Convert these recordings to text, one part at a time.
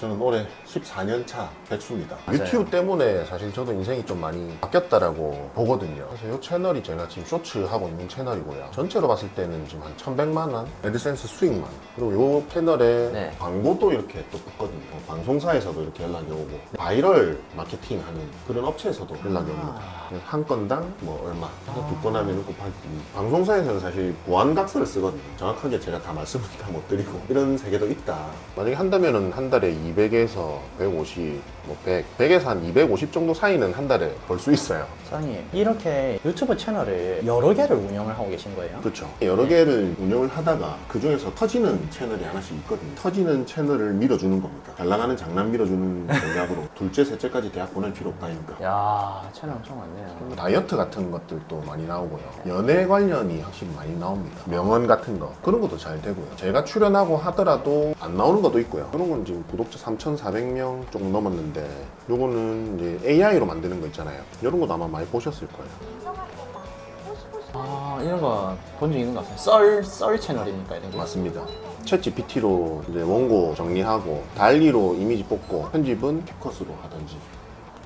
저는 올해 14년 차 백수입니다. 맞아요. 유튜브 때문에 사실 저도 인생이 좀 많이 바뀌었다라고 보거든요. 그래서 이 채널이 제가 지금 쇼츠 하고 있는 채널이고요. 전체로 봤을 때는 지금 한 1,100만 원 애드센스 수익만. 그리고 이 채널에 네. 광고도 이렇게 또 붙거든요. 방송사에서도 이렇게 연락이 오고 바이럴 마케팅 하는 그런 업체에서도 연락이 옵니다. 한 건당 뭐 얼마. 듣고 나면 곱하기. 방송사에서는 사실 보안각서를 쓰거든요. 정확하게 제가 다 말씀을 다 못 드리고 이런 세계도 있다. 만약에 한다면은 한 달에 200에서 150, 뭐 100, 100에서 한 250 정도 사이는 한 달에 벌 수 있어요. 사장님 이렇게 유튜브 채널을 여러 개를 운영을 하고 계신 거예요? 그렇죠. 여러 개를 운영을 하다가 그 중에서 터지는 채널이 하나씩 있거든요. 터지는 채널을 밀어주는 겁니다. 잘 나가는 장난 밀어주는 생각으로 둘째, 셋째까지 대학 보낼 필요 없다니까. 야 채널 엄청 많네요. 다이어트 같은 것들도 많이 나오고요. 연애 관련이 확실히 많이 나옵니다. 명언 같은 거 그런 것도 잘 되고요. 제가 출연하고 하더라도 안 나오는 것도 있고요. 그런 건 지금 구독자 3,400명 조금 넘었는데 요거는 이제 AI로 만드는 거 있잖아요. 이런 것도 아마 많이 보셨을 거예요. 아 이런 거 본 적 있는 것 같아요. 썰, 썰 채널이니까 이런 게. 맞습니다. 챗 GPT로 이제 원고 정리하고 달리로 이미지 뽑고 편집은 캡컷으로 하든지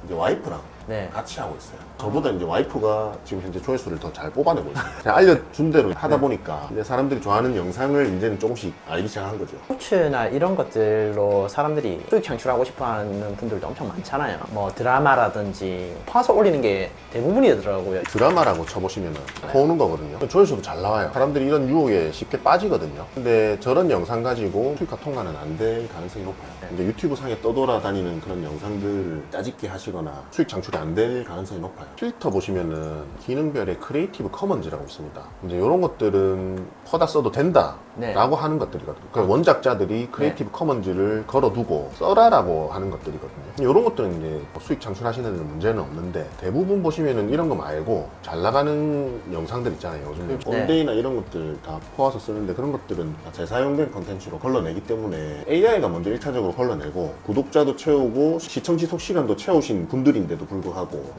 이제 와이프랑 네. 같이 하고 있어요. 저보다 이제 와이프가 지금 현재 조회수를 더 잘 뽑아내고 있어요. 제가 알려준 대로 하다 보니까 이제 사람들이 좋아하는 영상을 이제는 조금씩 알기 시작한 거죠. 스포츠나 이런 것들로 사람들이 수익 창출하고 싶어 하는 분들도 엄청 많잖아요. 뭐 드라마라든지 퍼서 올리는 게 대부분이더라고요. 드라마라고 쳐보시면 퍼오는 거거든요. 조회수도 잘 나와요. 사람들이 이런 유혹에 쉽게 빠지거든요. 근데 저런 영상 가지고 수익화 통과는 안 될 가능성이 높아요. 이제 유튜브 상에 떠돌아다니는 그런 영상들을 짜집기 하시거나 수익 창출 이안될 가능성이 높아요. 필터 보시면은 기능별의 크리에이티브 커먼즈라고 있습니다. 이제 이런 것들은 퍼다 써도 된다. 네. 라고 하는 것들이거든요. 그 원작자들이 크리에이티브 커먼즈를 걸어두고 써라라고 하는 것들이거든요. 이런 것들은 이제 뭐 수익 창출하시는 데는 문제는 없는데 대부분 보시면은 이런 거 말고 잘 나가는 영상들 있잖아요. 요즘에 네. 온데이나 이런 것들 다 포와서 쓰는데 그런 것들은 다 재사용된 컨텐츠로 걸러내기 때문에 AI가 먼저 1차적으로 걸러내고 구독자도 채우고 시청 지속 시간도 채우신 분들인데도 불구하고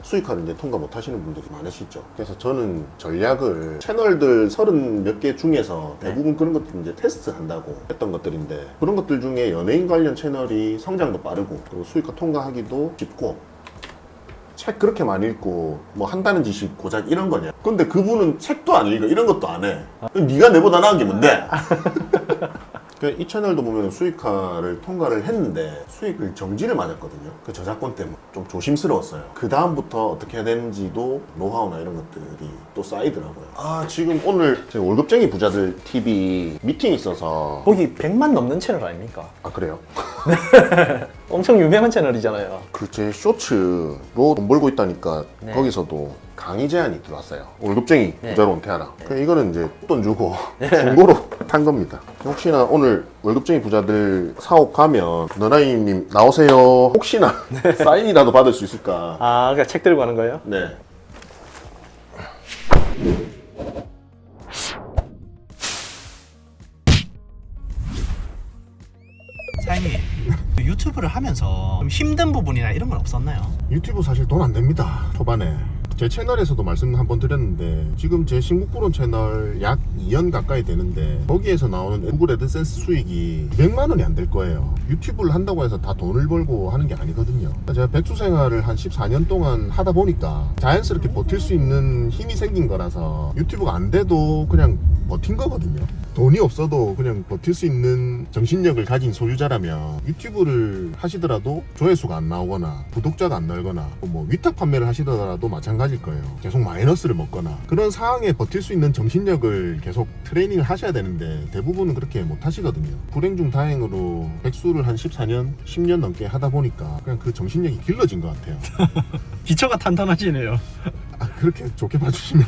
수익화를 이제 통과 못 하시는 분들이 많으시죠. 그래서 저는 전략을 채널들 30몇개 중에서 대부분 그런 것들 이제 테스트 한다고 했던 것들인데 그런 것들 중에 연예인 관련 채널이 성장도 빠르고 그리고 수익화 통과하기도 쉽고 책 그렇게 많이 읽고 뭐 한다는 짓이 고작 이런 거냐. 근데 그분은 책도 안 읽어. 이런 것도 안해. 네가 내보다 나은 게 뭔데? 그 이 채널도 보면 수익화를 통과를 했는데 수익을 정지를 맞았거든요. 그 저작권 때문에 좀 조심스러웠어요. 그 다음부터 어떻게 해야 되는지도 노하우나 이런 것들이 또 쌓이더라고요. 아 지금 오늘 제 월급쟁이 부자들 TV 미팅 있어서 거기 100만 넘는 채널 아닙니까? 아 그래요? 엄청 유명한 채널이잖아요. 그 제 쇼츠로 돈 벌고 있다니까 네. 거기서도 강의 제안이 들어왔어요. 월급쟁이 네. 부자로 은퇴하라. 그 이거는 이제 돈 주고 중고로 탄 겁니다. 혹시나 오늘 월급쟁이 부자들 사옥 가면 너라이님 나오세요. 혹시나 사인이라도 받을 수 있을까? 아, 그러니까 책 들고 가는 거예요? 네. 사장님 유튜브를 하면서 좀 힘든 부분이나 이런 건 없었나요? 유튜브 사실 돈 안 됩니다. 초반에. 제 채널에서도 말씀 한번 드렸는데 지금 제 신국부론 채널 약 2년 가까이 되는데 거기에서 나오는 구글 애드센스 수익이 200만 원이 안 될 거예요. 유튜브를 한다고 해서 다 돈을 벌고 하는 게 아니거든요. 제가 백수 생활을 한 14년 동안 하다 보니까 자연스럽게 버틸 수 있는 힘이 생긴 거라서 유튜브가 안 돼도 그냥 버틴 거거든요. 돈이 없어도 그냥 버틸 수 있는 정신력을 가진 소유자라면 유튜브를 하시더라도 조회수가 안 나오거나 구독자가 안 늘거나 뭐 위탁 판매를 하시더라도 마찬가지일 거예요. 계속 마이너스를 먹거나 그런 상황에 버틸 수 있는 정신력을 계속 트레이닝을 하셔야 되는데 대부분은 그렇게 못 하시거든요. 불행 중 다행으로 백수를 한 14년, 10년 넘게 하다 보니까 그냥 그 정신력이 길러진 것 같아요. 기초가 탄탄하시네요. 아, 그렇게 좋게 봐주시면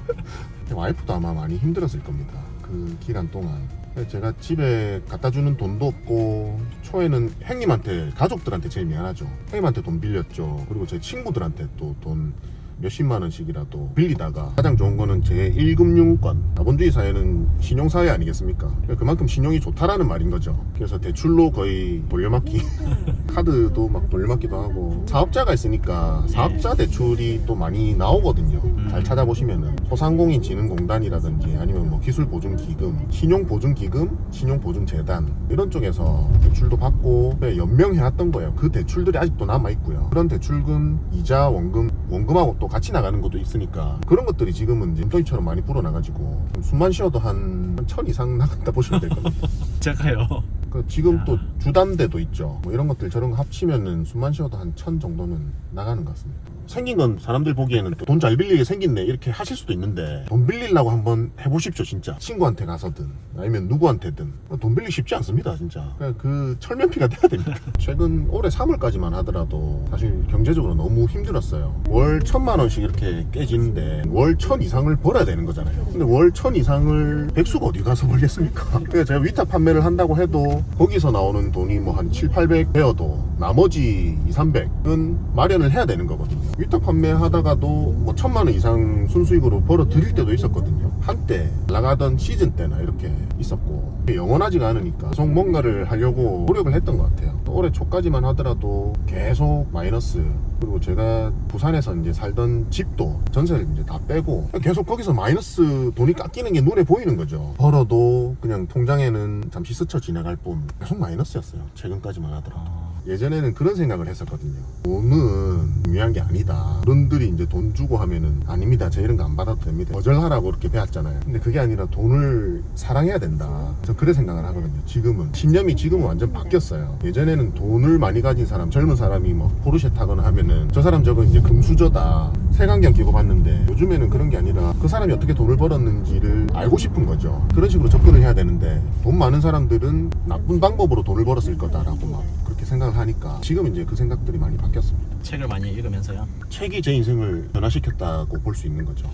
와이프도 아마 많이 힘들었을 겁니다. 그 기간 동안 제가 집에 갖다 주는 돈도 없고 초에는 형님한테 가족들한테 제일 미안하죠. 형님한테 돈 빌렸죠. 그리고 제 친구들한테 또 돈 몇십만 원씩이라도 빌리다가 가장 좋은 거는 제 1금융권 자본주의 사회는 신용사회 아니겠습니까? 그만큼 신용이 좋다라는 말인 거죠. 그래서 대출로 거의 돌려막기 카드도 막 돌려막기도 하고 사업자가 있으니까 사업자 대출이 또 많이 나오거든요. 잘 찾아보시면은 소상공인진흥공단이라든지 아니면 뭐 기술보증기금, 신용보증기금, 신용보증재단 이런 쪽에서 대출도 받고 네, 연명해왔던 거예요. 그 대출들이 아직도 남아 있고요. 그런 대출금, 이자, 원금, 원금하고 또 같이 나가는 것도 있으니까 그런 것들이 지금은 이제 덩이처럼 많이 불어나가지고 숨만 쉬어도 한 천 이상 나간다 보시면 될 겁니다. 제가요. 그 지금 또 주담대도 있죠. 뭐 이런 것들 저런 거 합치면은 숨만 쉬어도 한 천 정도는 나가는 것 같습니다. 생긴 건 사람들 보기에는 돈 잘 빌리게 생겼네. 이렇게 하실 수도 있는데 돈 빌리려고 한번 해보십시오 진짜. 친구한테 가서든 아니면 누구한테든. 돈 빌리기 쉽지 않습니다 진짜. 그냥 그 철면피가 돼야 됩니다. 최근 올해 3월까지만 하더라도 사실 경제적으로 너무 힘들었어요. 월 천만 원씩 이렇게 깨지는데 월 천 이상을 벌어야 되는 거잖아요. 근데 월 천 이상을 백수가 어디 가서 벌겠습니까? 그러니까 제가 위탁 판매를 한다고 해도 거기서 나오는 돈이 뭐 한 7, 800 되어도 나머지 2, 300은 마련을 해야 되는 거거든요. 위탁 판매하다가도 뭐 천만 원 이상 순수익으로 벌어 드릴 때도 있었거든요 한때 나가던 시즌 때나 이렇게 있었고 영원하지가 않으니까 계속 뭔가를 하려고 노력을 했던 것 같아요. 올해 초까지만 하더라도 계속 마이너스 그리고 제가 부산에서 이제 살던 집도 전세를 이제 다 빼고 계속 거기서 마이너스 돈이 깎이는 게 눈에 보이는 거죠. 벌어도 그냥 통장에는 잠시 스쳐 지나갈 뿐 계속 마이너스였어요. 최근까지만 하더라도 예전에는 그런 생각을 했었거든요. 돈은 중요한 게 아니다. 어른들이 이제 돈 주고 하면은 아닙니다. 저 이런 거 안 받아도 됩니다. 거절하라고 그렇게 배웠잖아요. 근데 그게 아니라 돈을 사랑해야 된다. 저 그래 생각을 하거든요. 지금은 신념이 지금은 완전 바뀌었어요. 예전에는 돈을 많이 가진 사람, 젊은 사람이 뭐 포르쉐 타거나 하면은 저 사람 저거 이제 금수저다. 색안경 끼고 봤는데 요즘에는 그런 게 아니라 그 사람이 어떻게 돈을 벌었는지를 알고 싶은 거죠. 그런 식으로 접근을 해야 되는데 돈 많은 사람들은 나쁜 방법으로 돈을 벌었을 거다라고 막 생각을 하니까 지금 이제 그 생각들이 많이 바뀌었습니다. 책을 많이 읽으면서요. 책이 제 인생을 변화시켰다고 볼 수 있는 거죠.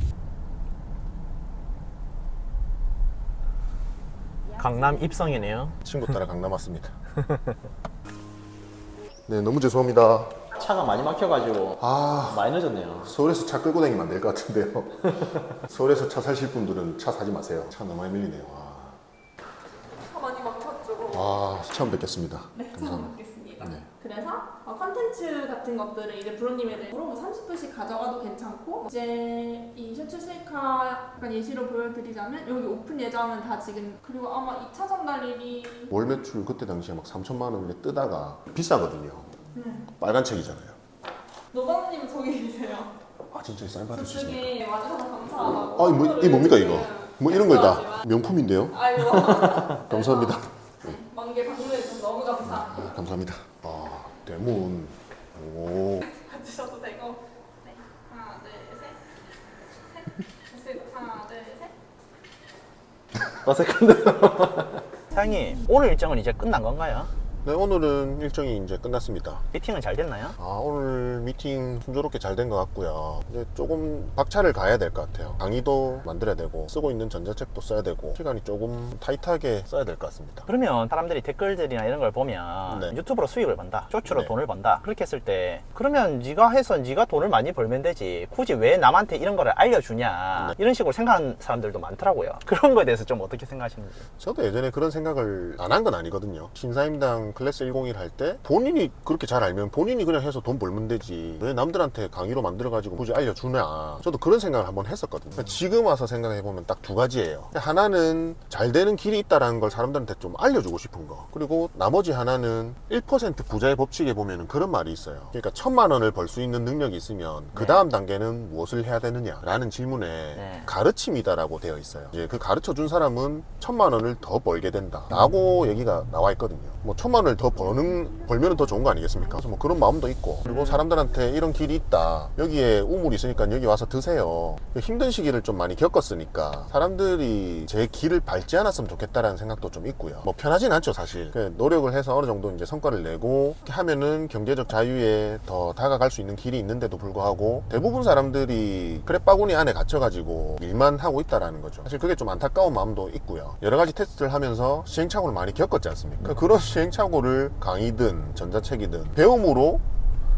강남 입성이네요. 친구 따라 강남 왔습니다. 네, 너무 죄송합니다. 차가 많이 막혀가지고 아, 많이 늦었네요. 서울에서 차 끌고 다니면 안 될 것 같은데요. 서울에서 차 사실 분들은 차 사지 마세요. 차 너무 많이 밀리네요. 와, 차 많이 막혔죠. 아 처음 뵙겠습니다. 네, 처음 감사합니다. 그래서 어, 컨텐츠 같은 것들을 이제 브로님에 대해서 뭐 30분씩 가져가도 괜찮고 이제 이 셔츠 스이카 약간 예시로 보여드리자면 여기 오픈 예정은 다 지금 그리고 아마 2차 전달일이 월 매출 그때 당시에 막 3천만 원에 뜨다가 비싸거든요. 네. 빨간 책이잖아요. 노방님 저기 계세요. 아 진짜 사인 받을 수 있습니까? 저쪽에 와주셔서 감사하다고. 아, 이 뭐, 이 뭡니까 이거? 뭐 이런 걸 다. 명품인데요. 아이고. 감사합니다. 만개 방문해주셔서 너무 감사합니다. 아, 감사합니다. 아, 대문. 오. 주셔도 되고. 네. 하나, 둘, 셋. 셋. 됐어요. 하나, 둘, 셋. 어색한데. 사장님 오늘 일정은 이제 끝난 건가요? 네, 오늘은 일정이 이제 끝났습니다. 미팅은 잘 됐나요? 아, 오늘 미팅 순조롭게 잘 된 것 같고요. 이제 조금 박차를 가야 될 것 같아요. 강의도 만들어야 되고, 쓰고 있는 전자책도 써야 되고, 시간이 조금 타이트하게 써야 될 것 같습니다. 그러면 사람들이 댓글들이나 이런 걸 보면 네. 유튜브로 수익을 번다 쇼츠로 네. 돈을 번다 그렇게 했을 때 그러면 네가 해서 네가 돈을 많이 벌면 되지 굳이 왜 남한테 이런 거를 알려주냐 네. 이런 식으로 생각하는 사람들도 많더라고요 그런 거에 대해서 좀 어떻게 생각하시는지 저도 예전에 그런 생각을 안 한 건 아니거든요. 신사임당 클래스 101 할 때 본인이 그렇게 잘 알면 본인이 그냥 해서 돈 벌면 되지. 왜 남들한테 강의로 만들어가지고 굳이 알려주냐. 저도 그런 생각을 한번 했었거든요. 지금 와서 생각해보면 딱 두 가지예요. 하나는 잘 되는 길이 있다라는 걸 사람들한테 좀 알려주고 싶은 거. 그리고 나머지 하나는 1% 부자의 법칙에 보면은 그런 말이 있어요. 그러니까 천만 원을 벌 수 있는 능력이 있으면 그 다음 단계는 무엇을 해야 되느냐라는 질문에 네. 가르침이다라고 되어 있어요. 이제 그 가르쳐 준 사람은 천만 원을 더 벌게 된다라고 얘기가 나와 있거든요. 뭐 천만 원을 더 버는 벌면은 더 좋은 거 아니겠습니까? 그래서 뭐 그런 마음도 있고 그리고 사람들한테 이런 길이 있다. 여기에 우물이 있으니까 여기 와서 드세요. 힘든 시기를 좀 많이 겪었으니까 사람들이 제 길을 밟지 않았으면 좋겠다라는 생각도 좀 있고요. 뭐 편하진 않죠, 사실. 그 노력을 해서 어느 정도 이제 성과를 내고 이렇게 하면은 경제적 자유에 더 다가갈 수 있는 길이 있는데도 불구하고 대부분 사람들이 크랩 바구니 안에 갇혀가지고 일만 하고 있다라는 거죠. 사실 그게 좀 안타까운 마음도 있고요. 여러 가지 테스트를 하면서 시행착오를 많이 겪었지 않습니까? 그런 시행착오 를 강의든 전자책이든 배움으로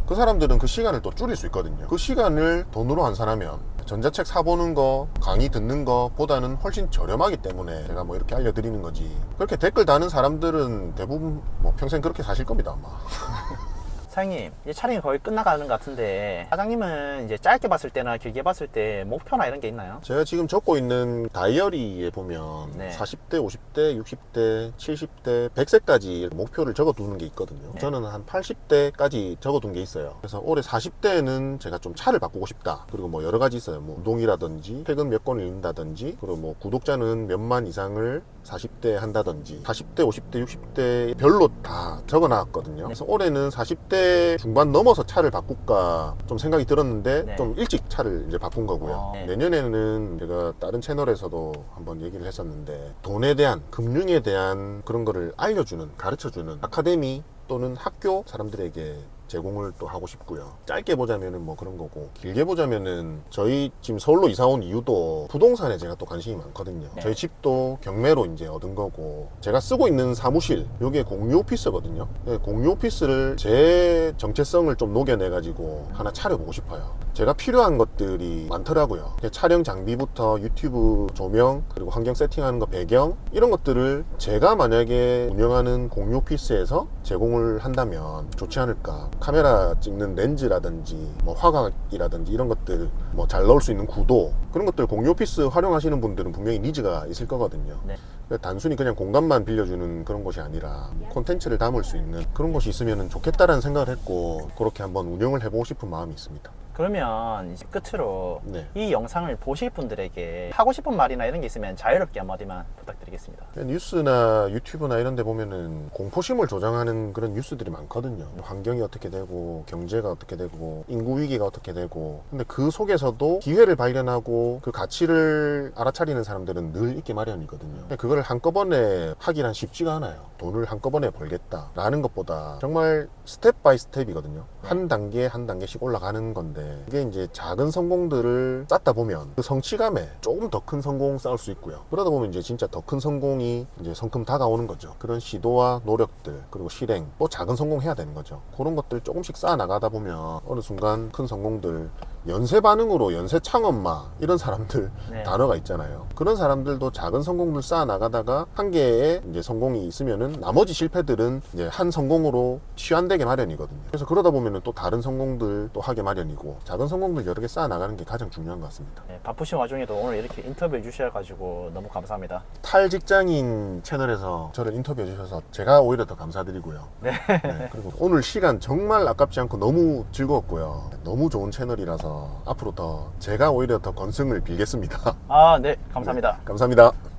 그 사람들은 그 시간을 또 줄일 수 있거든요. 그 시간을 돈으로 환산하면 전자책 사보는 거, 강의 듣는 거 보다는 훨씬 저렴하기 때문에 제가 뭐 이렇게 알려드리는 거지. 그렇게 댓글 다는 사람들은 대부분 뭐 평생 그렇게 사실 겁니다, 아마. 사장님 이제 촬영이 거의 끝나가는 것 같은데 사장님은 이제 짧게 봤을 때나 길게 봤을 때 목표나 이런 게 있나요? 제가 지금 적고 있는 다이어리에 보면 네. 40대, 50대, 60대, 70대, 100세까지 목표를 적어두는 게 있거든요. 네. 저는 한 80대까지 적어둔 게 있어요. 그래서 올해 40대에는 제가 좀 차를 바꾸고 싶다. 그리고 뭐 여러 가지 있어요. 뭐 운동이라든지 책은 몇 권을 읽는다든지 그리고 뭐 구독자는 몇만 이상을 40대에 한다든지 40대, 50대, 60대 별로 다 적어놨거든요. 그래서 올해는 40대 중반 넘어서 차를 바꿀까 좀 생각이 들었는데 네. 좀 일찍 차를 이제 바꾼 거고요. 어, 네. 내년에는 제가 다른 채널에서도 한번 얘기를 했었는데 돈에 대한 금융에 대한 그런 거를 알려주는 가르쳐주는 아카데미 또는 학교 사람들에게 제공을 또 하고 싶고요. 짧게 보자면은 뭐 그런 거고 길게 보자면은 저희 지금 서울로 이사 온 이유도 부동산에 제가 또 관심이 많거든요. 네. 저희 집도 경매로 이제 얻은 거고 제가 쓰고 있는 사무실 요게 공유 오피스거든요. 네, 공유 오피스를 제 정체성을 좀 녹여내 가지고 하나 차려보고 싶어요. 제가 필요한 것들이 많더라고요. 촬영 장비부터 유튜브 조명 그리고 환경 세팅하는 거 배경 이런 것들을 제가 만약에 운영하는 공유 오피스에서 제공을 한다면 좋지 않을까. 카메라 찍는 렌즈라든지 뭐 화각이라든지 이런 것들 뭐 잘 넣을 수 있는 구도 그런 것들 공유 오피스 활용하시는 분들은 분명히 니즈가 있을 거거든요. 네. 단순히 그냥 공간만 빌려주는 그런 곳이 아니라 콘텐츠를 담을 수 있는 그런 곳이 있으면 좋겠다라는 생각을 했고 그렇게 한번 운영을 해보고 싶은 마음이 있습니다. 그러면 이제 끝으로 네. 이 영상을 보실 분들에게 하고 싶은 말이나 이런 게 있으면 자유롭게 한마디만 부탁드리겠습니다. 뉴스나 유튜브나 이런 데 보면은 공포심을 조장하는 그런 뉴스들이 많거든요. 환경이 어떻게 되고, 경제가 어떻게 되고, 인구 위기가 어떻게 되고. 근데 그 속에서도 기회를 발견하고 그 가치를 알아차리는 사람들은 늘 있기 마련이거든요. 근데 그걸 한꺼번에 하기란 쉽지가 않아요. 돈을 한꺼번에 벌겠다라는 것보다 정말 스텝 바이 스텝이거든요. 한 단계 한 단계씩 올라가는 건데 이게 이제 작은 성공들을 쌓다 보면 그 성취감에 조금 더 큰 성공 쌓을 수 있고요. 그러다 보면 이제 진짜 더 큰 성공이 이제 성큼 다가오는 거죠. 그런 시도와 노력들 그리고 실행 또 작은 성공해야 되는 거죠. 그런 것들 조금씩 쌓아 나가다 보면 어느 순간 큰 성공들 연쇄 반응으로 연쇄 창업마 이런 사람들 네. 단어가 있잖아요. 그런 사람들도 작은 성공들 쌓아 나가다가 한 개의 이제 성공이 있으면은 나머지 실패들은 이제 한 성공으로 취한되게 마련이거든요. 그래서 그러다 보면은 또 다른 성공들 또 하게 마련이고 작은 성공들 여러 개 쌓아 나가는 게 가장 중요한 것 같습니다. 네, 바쁘신 와중에도 오늘 이렇게 인터뷰해 주셔가지고 너무 감사합니다. 탈 직장인 채널에서 저를 인터뷰해 주셔서 제가 오히려 더 감사드리고요. 네. 네, 그리고 오늘 시간 정말 아깝지 않고 너무 즐거웠고요. 너무 좋은 채널이라서 앞으로 더 제가 오히려 더 건승을 빌겠습니다. 아, 네, 감사합니다. 감사합니다.